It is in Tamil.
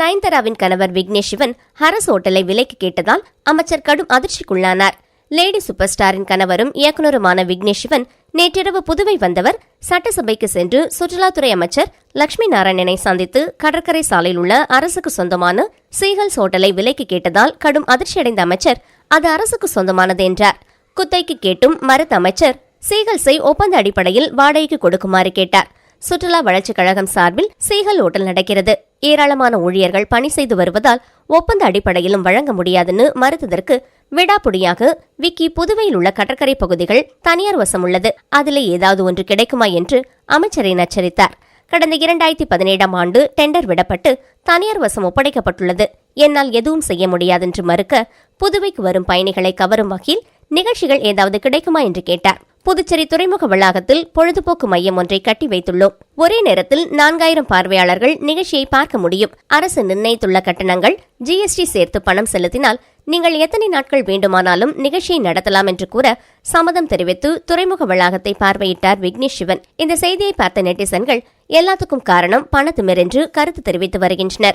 நயன்தாராவின் கணவர் விக்னேஷ் சிவன் ஹரஸ் ஹோட்டலை விலைக்கு கேட்டதால் அமைச்சர் கடும் அதிர்ச்சிக்குள்ளானார். லேடி சூப்பர் ஸ்டாரின் கணவரும் இயக்குநருமான விக்னேஷ் சிவன் நேற்றிரவு புதுவை வந்தவர் சட்டசபைக்கு சென்று சுற்றுலாத்துறை அமைச்சர் லட்சுமி நாராயணனை சந்தித்து கடற்கரை சாலையில் உள்ள அரசுக்கு சொந்தமான சீகல்ஸ் ஹோட்டலை விலைக்கு கேட்டதால் கடும் அதிர்ச்சியடைந்த அமைச்சர் அது அரசுக்கு சொந்தமானது என்றார். குத்தைக்கு கேட்டும் மறுத்த அமைச்சர் சீகல்ஸை ஒப்பந்த அடிப்படையில் வாடகைக்கு கொடுக்குமாறு கேட்டார். சுற்றுலா வளர்ச்சிக் கழகம் சார்பில் சீகல் ஓட்டல் நடக்கிறது. ஏராளமான ஊழியர்கள் பணி செய்து வருவதால் ஒப்பந்த அடிப்படையிலும் வழங்க முடியாதுன்னு மறுத்ததற்கு விடாப்புடியாக விக்கி புதுவையில் உள்ள கடற்கரை பகுதிகள் தனியார் வசம் உள்ளது. அதிலே ஏதாவது ஒன்று கிடைக்குமா என்று அமைச்சரை நச்சரித்தார். கடந்த இரண்டாயிரத்தி பதினேழாம் ஆண்டு டெண்டர் விடப்பட்டு தனியார் வசம் ஒப்படைக்கப்பட்டுள்ளது. என்னால் எதுவும் செய்ய முடியாதென்று மறுக்க புதுவைக்கு வரும் பயணிகளை கவரும் வகையில் நிகழ்ச்சிகள் ஏதாவது கிடைக்குமா என்று கேட்டார். புதுச்சேரி துறைமுக வளாகத்தில் பொழுதுபோக்கு மையம் ஒன்றை கட்டி வைத்துள்ளோம். ஒரே நேரத்தில் நான்காயிரம் பார்வையாளர்கள் நிகழ்ச்சியை பார்க்க முடியும். அரசு நிர்ணயித்துள்ள கட்டணங்கள் ஜிஎஸ்டி சேர்த்து பணம் செலுத்தினால் நீங்கள் எத்தனை நாட்கள் வேண்டுமானாலும் நிகழ்ச்சியை நடத்தலாம் என்று கூற சம்மதம் தெரிவித்து துறைமுக வளாகத்தை பார்வையிட்டார் விக்னேஷ் சிவன். இந்த செய்தியை பார்த்த நெட்டிசன்கள் எல்லாத்துக்கும் காரணம் பணத்துமிர் என்று கருத்து தெரிவித்து வருகின்றனர்.